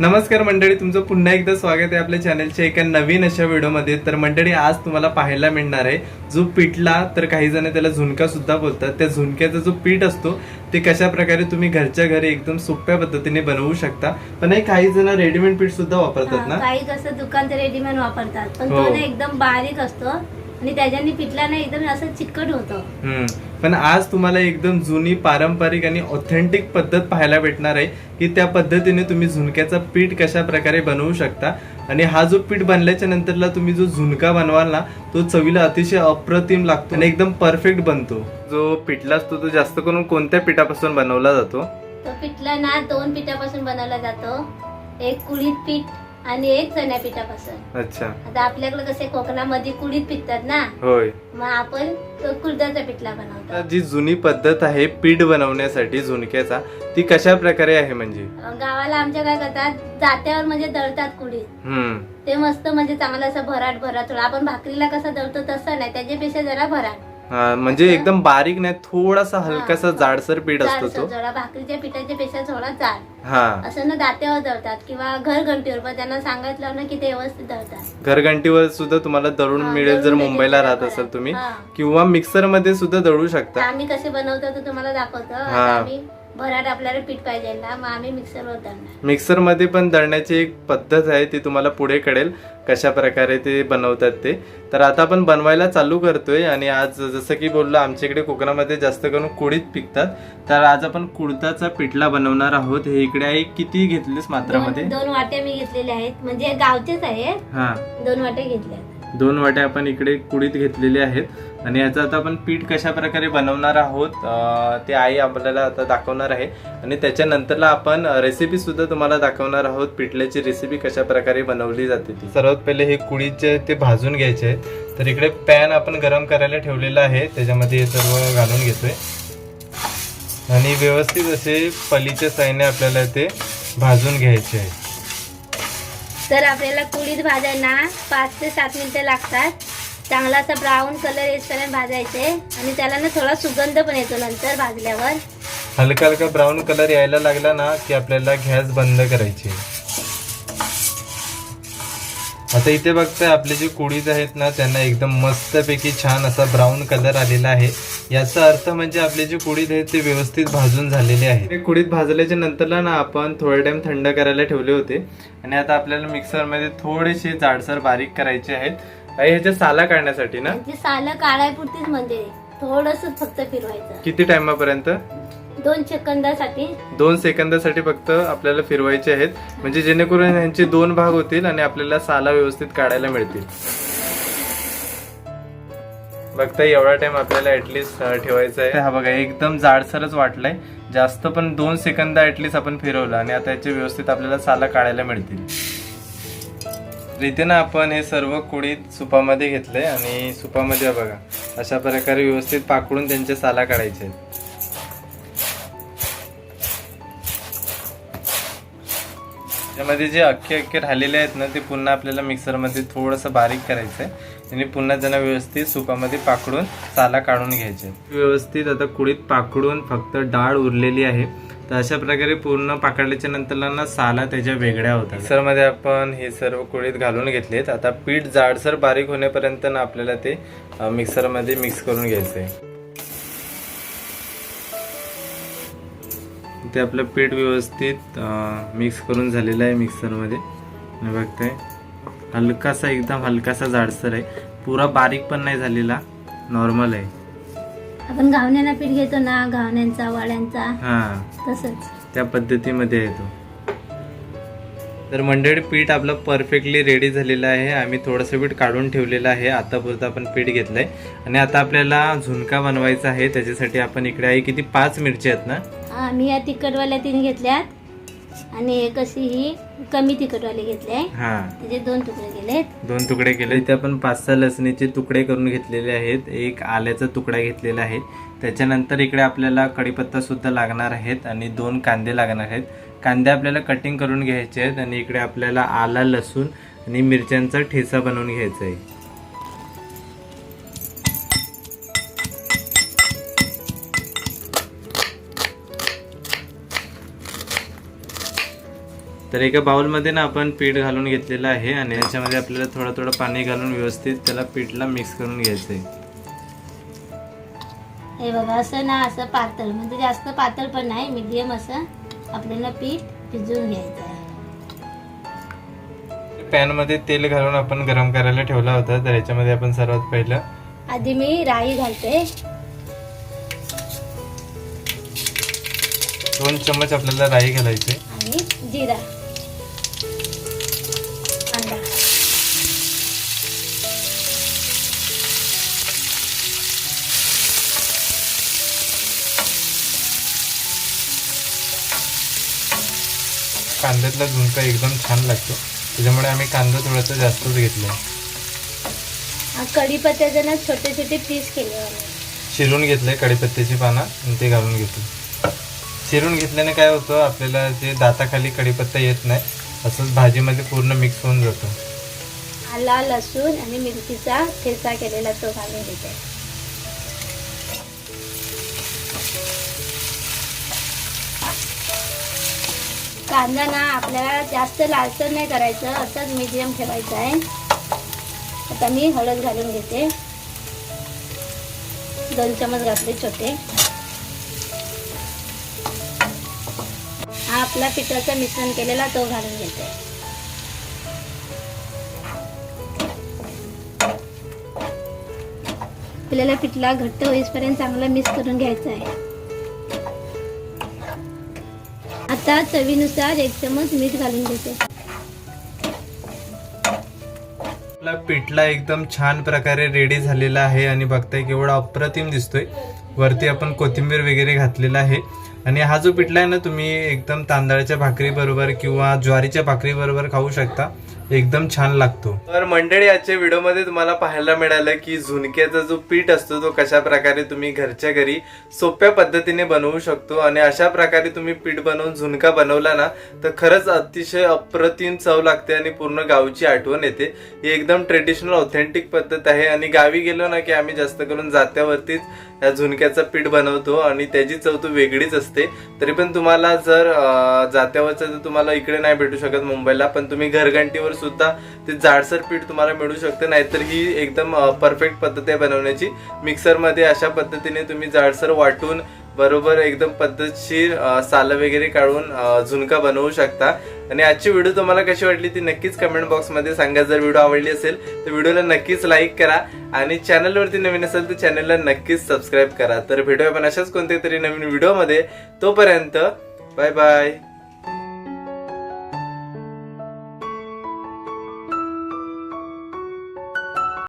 नमस्कार मंडळी तुमचं पुन्हा एकदा स्वागत आहे आपल्या चॅनलच्या एका नवीन अशा व्हिडिओमध्ये तर मंडळी आज तुम्हाला पाहायला मिळणार आहे जो पिठला तर काही जण त्याला झुणका सुद्धा बोलतात. त्या झुणक्याचा जो पीठ असतो ते कशा प्रकारे तुम्ही घरच्या घरी एकदम सोप्या पद्धतीने बनवू शकता. पण हे काही जण रेडीमेड पीठ सुद्धा वापरतात ना? काही कसं दुकानचं रेडीमेड वापरतात. पण हो. तो ना एकदम बारीक असतो आणि त्याच्याने पिठला ना एकदम असं चिकट होतं. पण आज तुम्हाला एकदम जुनी पारंपरिक आणि ऑथेंटिक पद्धत पाहायला भेटणार आहे की त्या पद्धतीने तुम्ही झुणक्याचा पीठ कशा प्रकारे बनवू शकता. आणि हा जो पीठ बनल्याच्या नंतरला तुम्ही जो झुणका बनवाल ना तो चवीला अतिशय अप्रतिम लागतो आणि एकदम परफेक्ट बनतो. जो पिठला असतो तो जास्त करून कोणत्या पिठापासून बनवला जातो? तो पिठला ना दोन पिठापासून बनवला जातो. एक कुळीत पीठ आणि एक चण्या पिठापासून अच्छा. आता आपल्याकडे कसे कोकणामध्ये कुळीत पिकतात ना? होय. मग आपण तो कुळदाचा पिठला बनवतो. जी जुनी पद्धत आहे पीठ बनवण्यासाठी झुणक्याचा ती कशा प्रकारे आहे म्हणजे? गावाला आमच्या काय करतात जात्यावर म्हणजे दळतात हम्म. ते मस्त म्हणजे चांगलं असं भराट भराट आपण भाकरीला कसं दळतो तसं नाही त्याच्यापेक्षा जरा भराट. हा, म्हणजे एकदम बारीक नाही थोडासा हलकासा. जाडसर पीठ असतो तो जरा भाकरीच्या पिठाच्या पेक्षा थोडा जाड हा असं ना दात्यावर दळतात किंवा घर घंटीवर पण त्यांना सांगितलं ना की ते व्यवस्थित दळतात घरघंटीवर सुद्धा तुम्हाला दळून हा, मिळेल जर मुंबईला राहत बरोबर. असाल तुम्ही हा. किंवा मिक्सरमध्ये सुद्धा दळू शकता आम्ही कसे बनवतो ते तुम्हाला दाखवतो आता हा. आम्ही भराट आपल्याला पीठ पाहिजे ना मग आम्ही मिक्सरवर दळणार. मिक्सरमध्ये पण दळण्याची एक पद्धत आहे ती तुम्हाला पुढे कळेल कशा प्रकारे ते बनवतात ते. तर आता आपण बनवायला चालू करतोय आणि आज जसं की बोललो आमच्या इकडे कोकणामध्ये जास्त करून कुडीत पिकतात. तर आज आपण कुडताचा पिठला बनवणार आहोत. हे इकडे आहे किती घेतलीस मात्रामध्ये? दोन वाट्या मी घेतलेल्या आहेत. म्हणजे गावचेच आहेत. हा. दोन वाट्या घेतल्या दोन वाट्या आपण इकडे कुडीत घेतलेले आहेत. आणि याचं आता आपण पीठ कशा प्रकारे बनवणार आहोत ते आई आपल्याला आता दाखवणार आहे. आणि त्याच्यानंतरला आपण रेसिपीसुद्धा तुम्हाला दाखवणार आहोत पिठल्याची रेसिपी कशा प्रकारे बनवली जाते ती. सर्वात पहिले हे कुडीचे ते भाजून घ्यायचे. आहेत तर इकडे पॅन आपण गरम करायला ठेवलेला आहे त्याच्यामध्ये हे सर्व घालून घेतोय. आणि व्यवस्थित असे पलीच्या साईने आपल्याला ते भाजून घ्यायचे आहे. तर आपल्याला कुळीत भाजायला पाच ते सात मिनिटं लागतात. चांगला असा ब्राऊन कलर येईपर्यंत भाजायचे. आणि त्याला ना थोडा सुगंध पण येतो नंतर भाजल्यावर. हलका हलका ब्राऊन कलर यायला लागला ना की आपल्याला गॅस बंद करायची. आता इथे बघताय आपले जे कुडीज आहेत ना त्यांना एकदम मस्तपैकी छान असा ब्राऊन कलर आलेला आहे. याचा अर्थ म्हणजे आपले जे कुडीद आहेत ते व्यवस्थित भाजून झालेले आहेत. ते कुडीत भाजल्याच्या नंतरला ना आपण थोडा टाइम थंड करायला ठेवले होते. आणि आता आपल्याला मिक्सरमध्ये थोडेसे जाडसर बारीक करायचे आहेत. आणि ह्याच्या साला काढण्यासाठी ना? म्हणजे सालं काढायपुरतीच म्हणजे थोडस फक्त फिरवायचं. किती टाइमापर्यंत दोन सेकंदासाठी. दोन सेकंदासाठी फक्त आपल्याला फिरवायचे आहेत. म्हणजे जेणेकरून यांचे दोन भाग होतील आणि आपल्याला साला व्यवस्थित काढायला मिळतील. बघता एवढा टाइम आपल्याला ऍटलीस्ट ठेवायचा आहे. हा बघा एकदम जाडसरच वाटलंय. जास्त पण दोन सेकंद ऍटलीस्ट आपण फिरवलं आणि आता याचे व्यवस्थित आपल्याला साला काढायला मिळतील. रीतीनं ना आपण हे सर्व कुडीत सुपामध्ये घेतलंय आणि सुपामध्ये बघा अशा प्रकारे व्यवस्थित पाकडून त्यांचे साला काढायचे आहेत. त्यामध्ये जे अख्खे अख्खे राहिलेले आहेत ना ते पुन्हा आपल्याला मिक्सरमध्ये थोडंसं बारीक करायचं आहे आणि पुन्हा त्यांना व्यवस्थित सुपामध्ये पाकडून साला काढून घ्यायचे. व्यवस्थित आता कुळीत पाकडून फक्त डाळ उरलेली आहे. तर अशा प्रकारे पूर्ण पाकडल्याच्या नंतरला ना साला त्याच्या वेगळ्या होतात. मिक्सरमध्ये आपण हे सर्व कुळीत घालून घेतलेत. आता पीठ जाडसर बारीक होण्यापर्यंत ना आपल्याला ते मिक्सरमध्ये मिक्स करून घ्यायचं आहे ते आपलं पीठ व्यवस्थित मिक्स करून झालेलं आहे मिक्सरमध्ये आणि बघताय. हलकासा एकदम हलकासा जाडसर आहे. पुरा बारीक पण नाही झालेला. नॉर्मल आहे. आपण घावण्याला पीठ घेतो ना घावण्यांचा वड्यांचा हा. तसंच. त्या पद्धतीमध्ये आहे तो. तर मंडळी पीठ आपलं परफेक्टली रेडी झालेलं आहे. आम्ही थोडंसं पीठ काढून ठेवलेलं आहे. आतापुरतं आपण पीठ घेतलंय. आणि आता आपल्याला झुणका बनवायचा आहे. त्याच्यासाठी आपण इकडे आहे किती? पाच मिरची आहेत ना? आम्ही या तिखटवाल्या तीन घेतल्यात. आणि एक अशी ही कमी तिखटवाली घेतली आहे हा. त्याचे दोन तुकडे केलेत. दोन तुकडे केले. इथे आपण पाच सहा लसणीचे तुकडे करून घेतलेले आहेत. एक आल्याचा तुकडा घेतलेला आहे. त्याच्यानंतर इकडे आपल्याला कढीपत्ता सुद्धा लागणार आहेत. आणि दोन कांदे लागणार आहेत. कांदे आपल्याला कटिंग करून घ्यायचे आहेत आणि इकडे आपल्याला आला लसूण आणि मिरच्यांचा ठेचा बनवून घ्यायचा आहे. तर एका बाउलमध्ये ना आपण पीठ घालून घेतलेलं आहे आणि याच्यामध्ये आपल्याला थोडं थोडं पाणी घालून व्यवस्थित त्याला पीठला मिक्स करून घ्यायचं आहे. हे बघा असं ना असं पातळ म्हणजे जास्त पातळ पण नाही मीडियम असं. आपल्याला पीठ भिजवून घ्यायचं आहे. पॅनमध्ये तेल घालून आपण गरम करायला ठेवला होता तर याच्यामध्ये आपण सर्वात पहिलं आधी मी राई घालते. दोन चम्मच आपल्याला राई घालायचे आणि जिरा. कांद्यातला झुणका एकदम छान लागतो. त्याच्यामुळे आम्ही कांदा थोडासा जास्तच घेतला हा कढीपत्त्याचे ना छोटे छोटे पीस केले चिरून घेतलंय कढीपत्त्याची पानं आणि ते घालून घेतलं चिरून घेतल्याने काय होतं आपल्याला जे दाताखाली कढीपत्ता येत नाही असंच भाजीमध्ये पूर्ण मिक्स होऊन जातं. आला लसूण आणि मिरचीचा ठेचा केलेला तो घालून घेते. कांदा ना आपल्याला जास्त लालसर नाही करायचं असंच मिडियम ठेवायचं आहे. आता मी हळद घालून घेते. दोन चमच घातले छोटे. हा आपला पिठाचं मिश्रण केलेला तो घालून घेते. आपल्याला पिठला घट्ट होईपर्यंत चांगला मिक्स करून घ्यायचा आहे. आता चवीनुसार एक चमच मीठ घालून घेते. आपला पिठला एकदम छान प्रकारे रेडी झालेला आहे आणि बघताय केवढा अप्रतिम दिसतोय. वरती आपण कोथिंबीर वगैरे घातलेला आहे. आणि हा जो पिठला आहे ना तुम्ही एकदम तांदळाच्या भाकरी बरोबर किंवा ज्वारीच्या भाकरी बरोबर खाऊ शकता. एकदम छान लागतो. तर मंडळी आजच्या व्हिडिओमध्ये तुम्हाला पाहायला मिळालं की झुणक्याचा जो पीठ असतो तो कशा प्रकारे तुम्ही घरच्या घरी सोप्या पद्धतीने बनवू शकतो आणि अशा प्रकारे तुम्ही पीठ बनवून झुणका बनवला ना तर खरंच अतिशय अप्रतिम चव लागते आणि पूर्ण गावची आठवण येते. ही एकदम ट्रेडिशनल ऑथेंटिक पद्धत आहे आणि गावी गेलो ना की आम्ही जास्त करून जात्यावरतीच या झुणक्याचं पीठ बनवतो आणि त्याची चव तर वेगळीच असते. तरी पण तुम्हाला जर जात्यावरचं जर तुम्हाला इकडे नाही भेटू शकत मुंबईला पण तुम्ही घरघंटीवर सुद्धा ते जाडसर पीठ तुम्हाला मिळू शकतं. नाहीतर ही एकदम परफेक्ट पद्धत आहे बनवण्याची. मिक्सरमध्ये अशा पद्धतीने तुम्ही जाडसर वाटून बरोबर एकदम पद्धतशीर सालं वगैरे काढून झुणका बनवू शकता. आणि आजची व्हिडिओ तुम्हाला कशी वाटली ती नक्कीच कमेंट बॉक्समध्ये सांगा. जर व्हिडिओ आवडली असेल तर व्हिडिओला नक्कीच लाईक करा. आणि चॅनलवरती नवीन असेल तर चॅनलला नक्कीच सबस्क्राईब करा. तर भेटूया आपण अशाच कोणत्या तरी नवीन व्हिडिओमध्ये तोपर्यंत बाय बाय